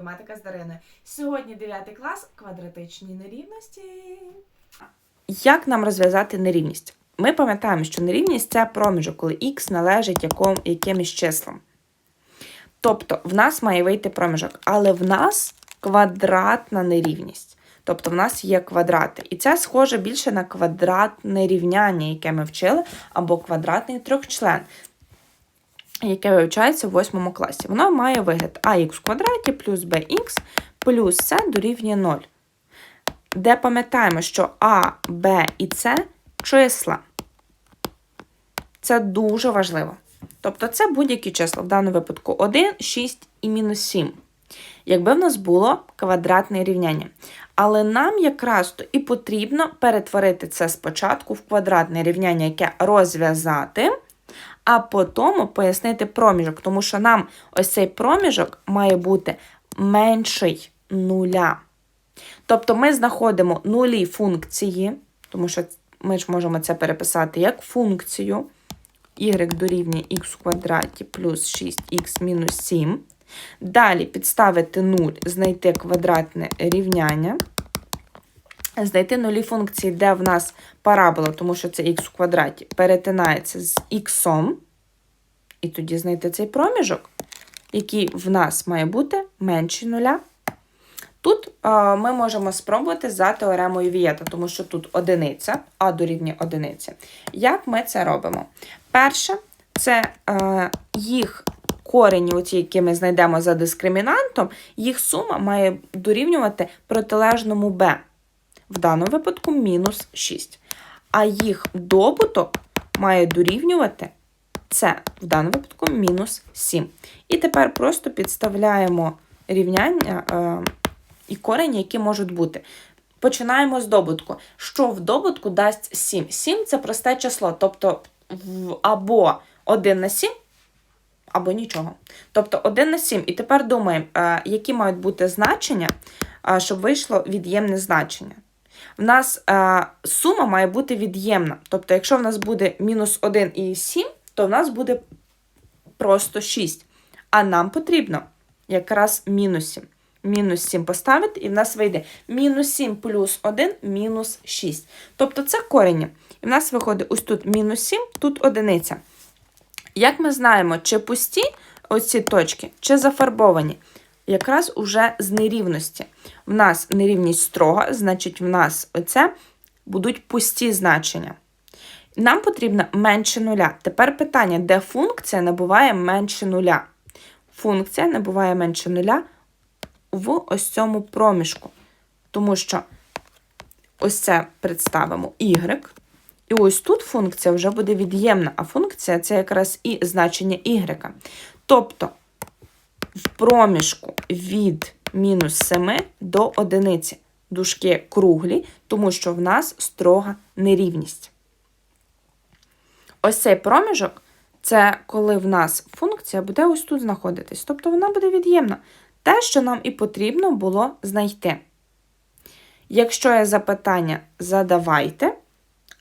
Математика з Дариною. Сьогодні 9 клас квадратичні нерівності. Як нам розв'язати нерівність? Ми пам'ятаємо, що нерівність це проміжок, коли х належить яком, якимось числам. Тобто в нас має вийти проміжок, але в нас квадратна нерівність. Тобто в нас є квадрати. І це схоже більше на квадратне рівняння, яке ми вчили, або квадратний трьохчлен, яке вивчається в 8 класі. Воно має вигляд ax в квадраті плюс bx плюс c дорівнює 0 де пам'ятаємо, що А, Б і С числа. Це дуже важливо. Тобто це будь-які числа, в даному випадку 1, 6 і мінус 7. Якби в нас було квадратне рівняння. Але нам якраз то і потрібно перетворити це спочатку в квадратне рівняння, яке розв'язати, а потім пояснити проміжок, тому що нам ось цей проміжок має бути менший нуля. Тобто ми знаходимо нулі функції, тому що ми ж можемо це переписати як функцію y дорівнює х в квадраті плюс 6х мінус 7. Далі підставити 0, знайти квадратне рівняння. Знайти нулі функції, де в нас парабола, тому що це х в квадраті, перетинається з х. І тоді знайти цей проміжок, який в нас має бути менший нуля. Тут а, ми можемо спробувати за теоремою Вієта, тому що тут одиниця, а дорівнює одиниці. Як ми це робимо? Перше, це а, їх корені, оці, які ми знайдемо за дискримінантом, їх сума має дорівнювати протилежному b. В даному випадку мінус 6. А їх добуток має дорівнювати це в даному випадку мінус 7. І тепер просто підставляємо рівняння. Е, і корені, які можуть бути. Починаємо з добутку. Що в добутку дасть 7? 7 це просте число, тобто або 1 на 7, або нічого. Тобто 1 на 7. І тепер думаємо, е, які мають бути значення, е, щоб вийшло від'ємне значення. В нас е, сума має бути від'ємна. Тобто, якщо в нас буде мінус 1 і 7, то в нас буде просто 6. А нам потрібно якраз мінус 7 мінус 7 поставити, і в нас вийде мінус 7 плюс 1 мінус 6. Тобто це корені. І в нас виходить ось тут мінус 7, тут одиниця. Як ми знаємо, чи пусті ось ці точки, чи зафарбовані? Якраз уже з нерівності. В нас нерівність строга, значить, в нас оце будуть пусті значення. Нам потрібно менше нуля. Тепер питання, де функція набуває менше нуля? Функція набуває менше нуля в ось цьому проміжку. Тому що ось це представимо y. І ось тут функція вже буде від'ємна, а функція це якраз і значення y. Тобто в проміжку від мінус 7 до одиниці дужки круглі, тому що в нас строга нерівність. Ось цей проміжок це коли в нас функція буде ось тут знаходитись. Тобто вона буде від'ємна те, що нам і потрібно було знайти. Якщо є запитання, задавайте,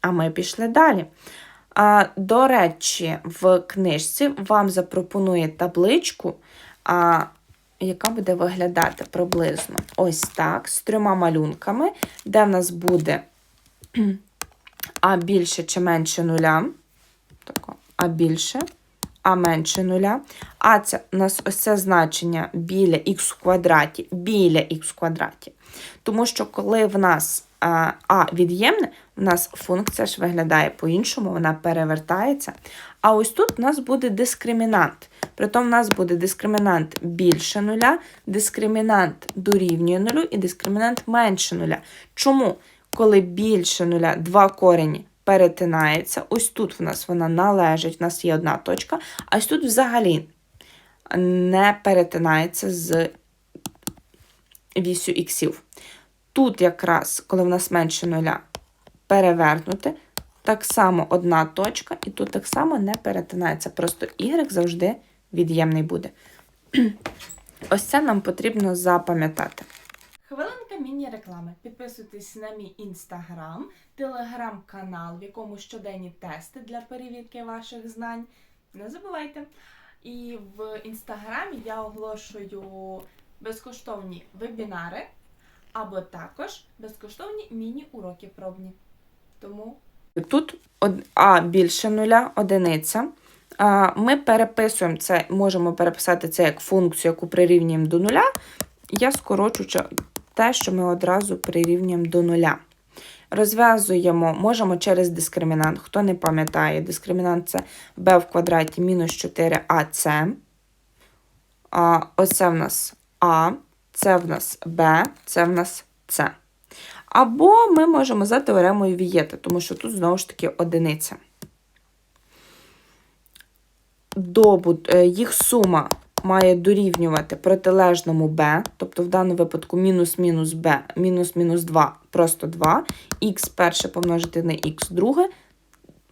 а ми пішли далі. До речі, в книжці вам запропонує табличку, а, яка буде виглядати приблизно ось так, з трьома малюнками, де в нас буде а більше чи менше нуля. А більше а менше нуля. А це у нас ось це значення біля х в квадраті, біля х в квадраті. Тому що коли в нас а, а від'ємне, у нас функція ж виглядає по-іншому, вона перевертається. А ось тут у нас буде дискримінант. Притом у нас буде дискримінант більше нуля, дискримінант дорівнює нулю і дискримінант менше нуля. Чому? Коли більше нуля два корені перетинається. Ось тут в нас вона належить, в нас є одна точка, а ось тут взагалі не перетинається з вісю іксів. Тут якраз, коли в нас менше нуля, перевернути, так само одна точка, і тут так само не перетинається. Просто y завжди від'ємний буде. Ось це нам потрібно запам'ятати. Хвилинка міні-реклами. Підписуйтесь на мій інстаграм, телеграм-канал, в якому щоденні тести для перевірки ваших знань. Не забувайте. І в інстаграмі я оголошую безкоштовні вебінари або також безкоштовні міні-уроки пробні. Тому Тут А більше нуля, одиниця. Ми переписуємо це, можемо переписати це як функцію, яку прирівнюємо до нуля. Я скорочу те, що ми одразу прирівнюємо до нуля. Розв'язуємо, можемо через дискримінант. Хто не пам'ятає, дискримінант це b в квадраті мінус 4ac. А, оце в нас А, це в нас Б, це в нас С. Або ми можемо за теоремою Вієта, тому що тут знову ж таки одиниця. Добут, е, їх сума має дорівнювати протилежному b, тобто в даному випадку мінус-мінус b, мінус-мінус 2, просто 2, х перше помножити на х друге,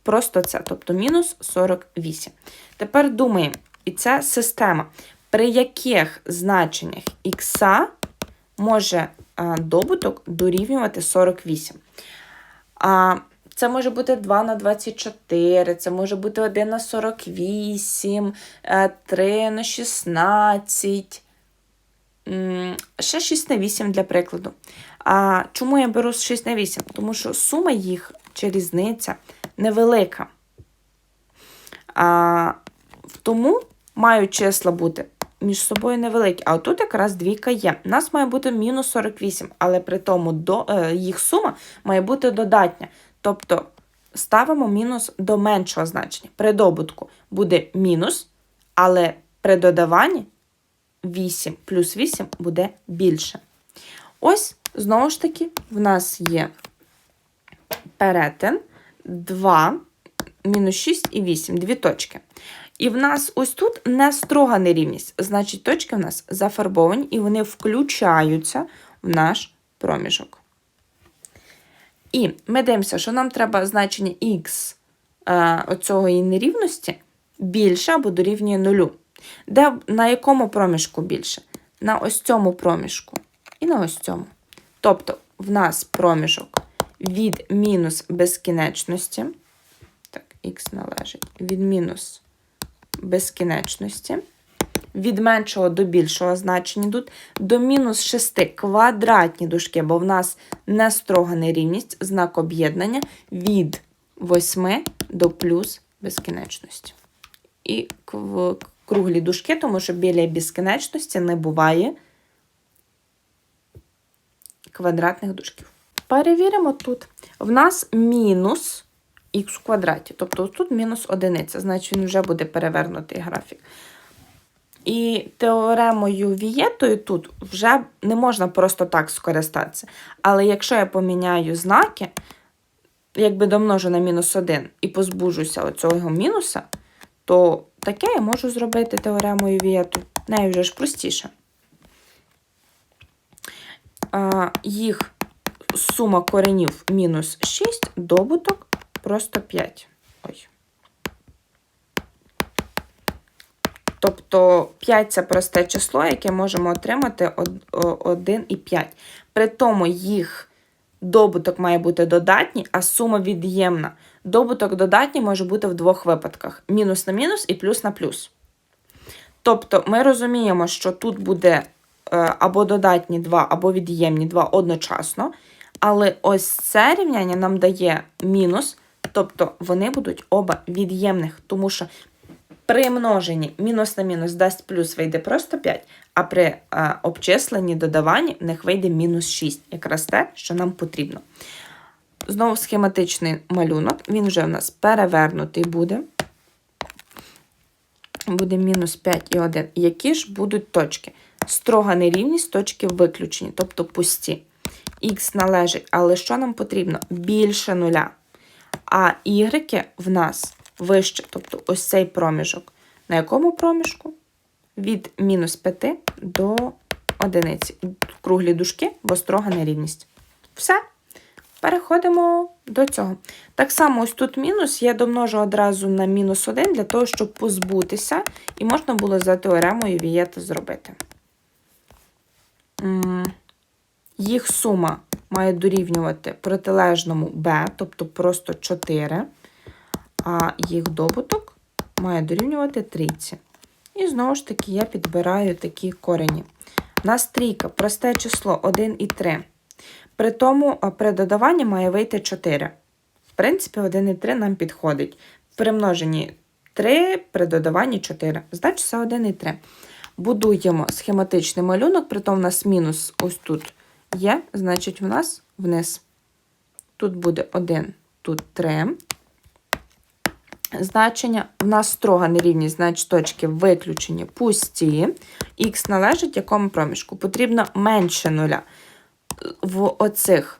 просто це, тобто мінус 48. Тепер думаємо, і це система, при яких значеннях х може добуток дорівнювати 48. А, це може бути 2 на 24, це може бути 1 на 48, е, 3 на 16, ще 6 на 8 для прикладу. А чому я беру 6 на 8? Тому що сума їх чи різниця невелика. А, тому мають числа бути між собою невеликі. А тут якраз двійка є. У нас має бути мінус 48, але при тому до, е, їх сума має бути додатня. Тобто ставимо мінус до меншого значення. При добутку буде мінус, але при додаванні 8 плюс 8 буде більше. Ось, знову ж таки, в нас є перетин 2, мінус 6 і 8, дві точки. І в нас ось тут не строга нерівність. Значить, точки в нас зафарбовані і вони включаються в наш проміжок. І ми дивимося, що нам треба значення х е, оцього нерівності більше або дорівнює нулю. Де, на якому проміжку більше? На ось цьому проміжку і на ось цьому. Тобто, в нас проміжок від мінус безкінечності. Так, х належить від мінус безкінечності. Від меншого до більшого значення йдуть до мінус 6 квадратні дужки, бо в нас не строга нерівність, знак об'єднання від 8 до плюс безкінечності. І круглі дужки, тому що біля безкінечності не буває квадратних дужків. Перевіримо тут. В нас мінус х в квадраті, тобто тут мінус одиниця, значить він вже буде перевернутий графік. І теоремою Вієтою тут вже не можна просто так скористатися. Але якщо я поміняю знаки, якби домножу на мінус 1 і позбужуся оцього мінуса, то таке я можу зробити теоремою Вієту. Нею вже ж простіше. Їх сума коренів мінус 6, добуток просто 5. Ой. Тобто 5 це просте число, яке можемо отримати 1 і 5. При тому їх добуток має бути додатній, а сума від'ємна. Добуток додатній може бути в двох випадках: мінус на мінус і плюс на плюс. Тобто ми розуміємо, що тут буде е, або додатні 2, або від'ємні 2 одночасно. Але ось це рівняння нам дає мінус, тобто вони будуть оба від'ємних, тому що при множенні мінус на мінус дасть плюс вийде просто 5, а при а, обчисленні додаванні в них вийде мінус 6. Якраз те, що нам потрібно. Знову схематичний малюнок, він вже в нас перевернутий буде. Буде мінус 5 і 1. Які ж будуть точки? Строга нерівність, точки виключені, тобто пусті. Х належить, але що нам потрібно? Більше нуля. А y в нас вище, тобто ось цей проміжок. На якому проміжку? Від мінус 5 до одиниці. Круглі дужки, бо строга нерівність. Все. Переходимо до цього. Так само, ось тут мінус, я домножу одразу на мінус 1 для того, щоб позбутися, і можна було за теоремою Вієта зробити. Їх сума має дорівнювати протилежному b, тобто просто 4, а їх добуток має дорівнювати 30. І знову ж таки я підбираю такі корені. У нас трійка, просте число 1 і 3. При тому при додаванні має вийти 4. В принципі, 1 і 3 нам підходить. При множенні 3, при додаванні 4. Значить, це 1 і 3. Будуємо схематичний малюнок, при тому в нас мінус ось тут є, значить, в нас вниз. Тут буде 1, тут 3. Значення в нас строго нерівність, значить точки виключені пусті. Х належить якому проміжку? Потрібно менше нуля. В оцих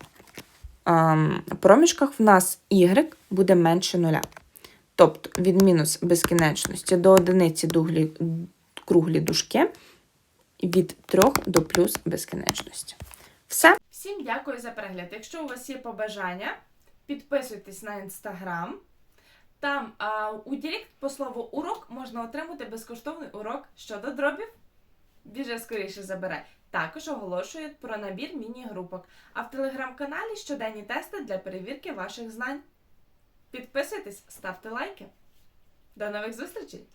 ем, проміжках в нас y буде менше нуля. Тобто від мінус безкінечності до одиниці дуглі, круглі дужки, від 3 до плюс безкінечності. Все. Всім дякую за перегляд. Якщо у вас є побажання, підписуйтесь на інстаграм. Там а, у Дірект по слову урок можна отримати безкоштовний урок щодо дробів. Біже скоріше забирай. Також оголошують про набір міні-групок. А в телеграм-каналі щоденні тести для перевірки ваших знань. Підписуйтесь, ставте лайки. До нових зустрічей!